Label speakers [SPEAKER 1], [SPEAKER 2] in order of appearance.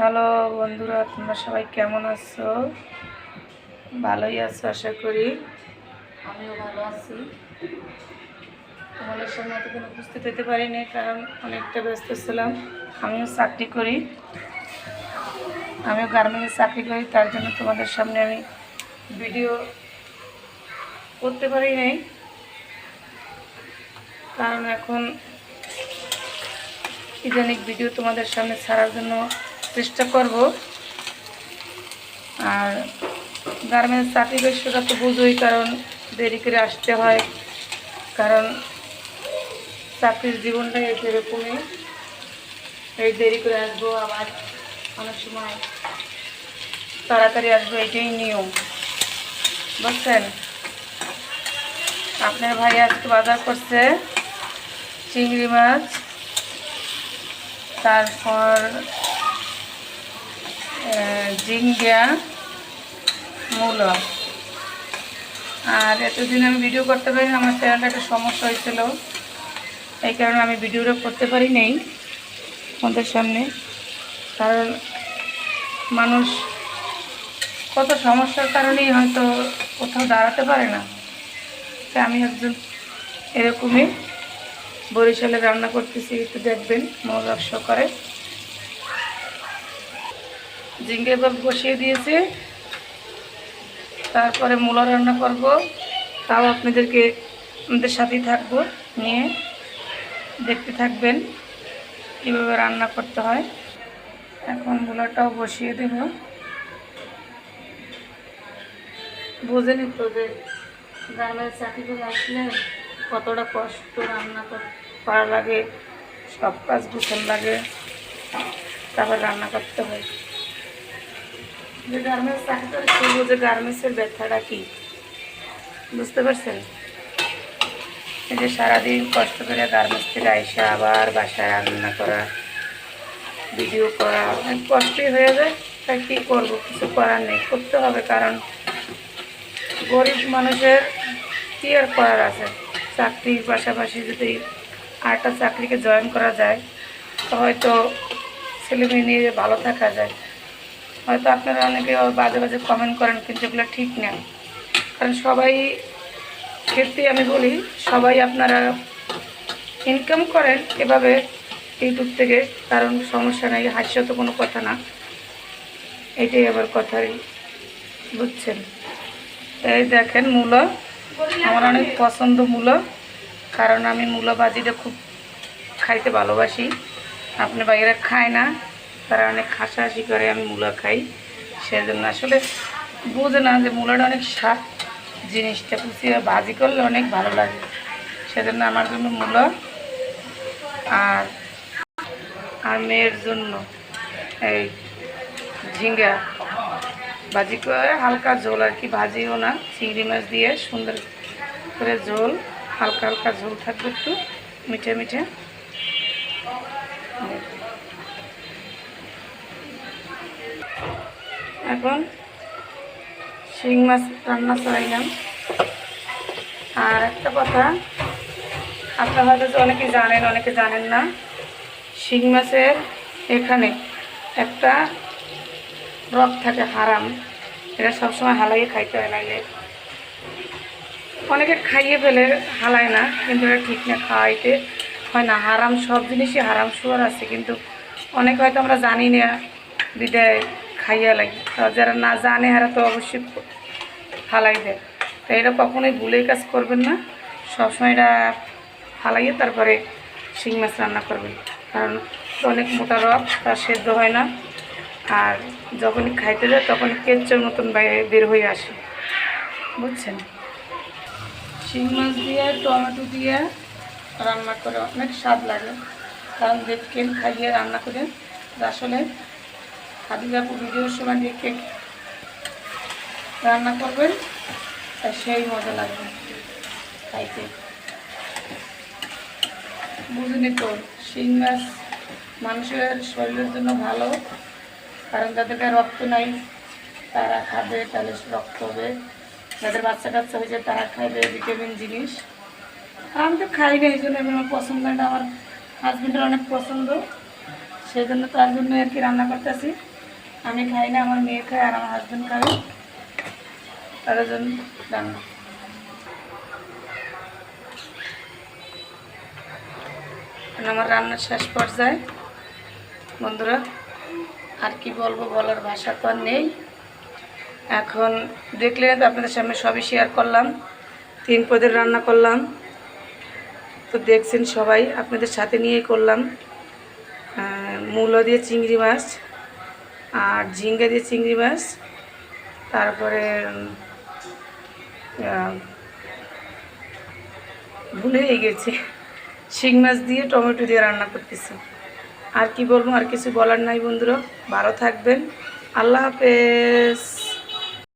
[SPEAKER 1] Hello বন্ধুরা, তোমরা সবাই কেমন আছো? ভালোই আছো, আশা করি। আমিও ভালো আছি। তোমাদের সঙ্গে এতদিন উপস্থিত হতে পারিনি, কারণ অনেকটা ব্যস্ত ছিলাম। আমিও চাকরি করি। আমিও গার্মেন্টে চাকরি করি, তার জন্য তোমাদের সামনে আমি ভিডিও করতে পারি নাই। কারণ এখন ইদানিক ভিডিও তোমাদের সামনে ছাড়ার জন্য চেষ্টা করব। আর গার্মেন্টস চাকরি ব্যবসাটা তো বুঝোই, কারণ দেরি করে আসতে হয়। কারণ চাকরির জীবনটাই সেরকমই এই দেরি করে আসব, আবার অনেক সময় তাড়াতাড়ি আসব, এটাই নিয়ম। বুঝছেন? আপনার ভাই আজকে বাজার করছে চিংড়ি মাছ। তারপর জিঙ্গা মূলো আর এতদিন আমি ভিডিও করতে পারি আমার চ্যানেলটা একটা সমস্যা হয়েছিল। এই কারণে আমি ভিডিওটা করতে পারি নেই আমাদের সামনে। কারণ মানুষ কত সমস্যার কারণেই হয়তো কোথাও দাঁড়াতে পারে না। তাই আমি একজন এরকমই বরিশালে রান্না করতেছি, একটু দেখবেন রস করে ঝিঙ্গে বসিয়ে দিয়েছে। তারপরে মূলা রান্না করব। তাও আপনাদেরকে আমাদের সাথেই থাকব, নিয়ে দেখতে থাকবেন কীভাবে রান্না করতে হয়। এখন মূলাটাও বসিয়ে দেব। বোঝেনি তো যে গ্রামের করে আসলে কতটা কষ্ট রান্না কর- লাগে, সব কাজ গুছান লাগে, তারপর রান্না করতে হয়। যে গার্মেন্টস চাকরি করে সে বোঝে গার্মেন্টসের ব্যথাটা কী? বুঝতে পারছেন? এই যে সারাদিন কষ্ট করে গার্মেন্টস থেকে আইসা আবার বাসায় রান্না করা ভিডিও করা, অনেক কষ্টই হয়ে যায়। তাই কী করব? কিছু করার নেই, করতে হবে কারণ গরিব মানুষের কী আর করার আছে? চাকরির পাশাপাশি যদি আরেকটা চাকরিকে জয়েন করা যায় হয়তো ছেলে মেয়ে নিয়ে ভালো থাকা যায়। হয়তো আপনারা অনেকে বাজে বাজে কমেন্ট করেন, কিন্তু এগুলো ঠিক না। কারণ সবাই ক্ষেত্রে আমি বলি, সবাই আপনারা ইনকাম করেন, এভাবে ইউটিউব থেকে, কারণ সমস্যা নেই হাস্য তো কোনো কথা না। এটাই আবার কথাই বুঝছেন। এই দেখেন মূলো, আমার অনেক পছন্দ মূলো, কারণ আমি মূলো ভাজিটা খুব খাইতে ভালোবাসি। আপনি বাইরে খায় না। তারা অনেক হাসাহাসি করে, আমি মূলা খাই। সেজন্য আসলে বুঝে না যে মূলাটা অনেক স্বাদ, জিনিসটা কুচিয়ে ভাজি করলে অনেক ভালো লাগে। সেজন্য আমার জন্য মূলো আর আর মেয়ের জন্য এই ঝিঙ্গা। ভাজি করে হালকা ঝোল আর কি, ভাজিও না, চিংড়ি মাছ দিয়ে সুন্দর করে ঝোল, হালকা হালকা ঝোল থাকবে একটু, মিঠে মিঠে। এখন শিং মাছ রান্না চড়াইলাম আর একটা কথা, আপনারা হয়তো অনেকে জানেন অনেকে জানেন না, শিং মাছের এখানে একটা রক থাকে হারাম। এটা সবসময় হালাইয়ে খাইতে হয়, নাইলে অনেকে খাইয়ে ফেলে, হালায় না, কিন্তু এটা ঠিক না, খাওয়াইতে হয় না। হারাম সব জিনিসই হারাম শুয়ার আছে, কিন্তু অনেক হয়তো আমরা জানি না, বিদায় খাইয়া লাগে। যারা না জানে হারা তো অবশ্যই ফালাই দেয়। তো এটা কখনোই ভুলেই কাজ করবেন না। সবসময় এটা ফালাইয়ে তারপরে শিং মাছ রান্না করবেন। কারণ অনেক মোটা রক তা সেদ্ধ হয় না। আর যখনই খাইতে যায় তখন কেচ্চের মতন বের হয়ে আসে। বুঝছেন? শিং মাছ দিয়ে, টমেটো দিয়ে রান্না করে অনেক স্বাদ লাগে। কারণ দেখেন খাইয়ে রান্না করে আসলে খাদিজাপুর ভিডিওর সময় দেখে রান্না করবেন তা সেই মজা লাগবে খাইতে। বুঝিনি তো, শিং মাছ মানুষের শরীরের জন্য ভালো, কারণ যাদেরকে রক্ত নাই, তারা খাবে, তাহলে রক্ত হবে। যাদের বাচ্চা কাচ্চা হয়েছে, তারা খাবে ভিটামিন জিনিস। আর আমি তো খাই না, এই জন্য আমার পছন্দ না আমার হাজবেন্ডের অনেক পছন্দ। সেই জন্য তার জন্য আর কি রান্না করতেছি। আমি খাই না আমার মেয়ে খায় আর আমার হাজব্যান্ড খাবে। তাদের জন্য রান্না আমার রান্নার শেষ পর্যায়ে। বন্ধুরা আর কি বলব বলার ভাষা তো আর নেই। এখন দেখলে তো আপনাদের সামনে সবই শেয়ার করলাম তিন পদের রান্না করলাম। তো দেখছেন সবাই আপনাদের সাথে নিয়েই করলাম আহ, মূলো দিয়ে চিংড়ি মাছ। আর ঝিঙ্গে দিয়ে চিংড়ি মাছ, তারপরে ভুলে ভুলেই গেছি। শিং মাছ দিয়ে টমেটো দিয়ে রান্না করতেছি। আর কি বলব, আর কিছু বলার নাই বন্ধুরা। ভালো থাকবেন। আল্লাহ হাফেজ।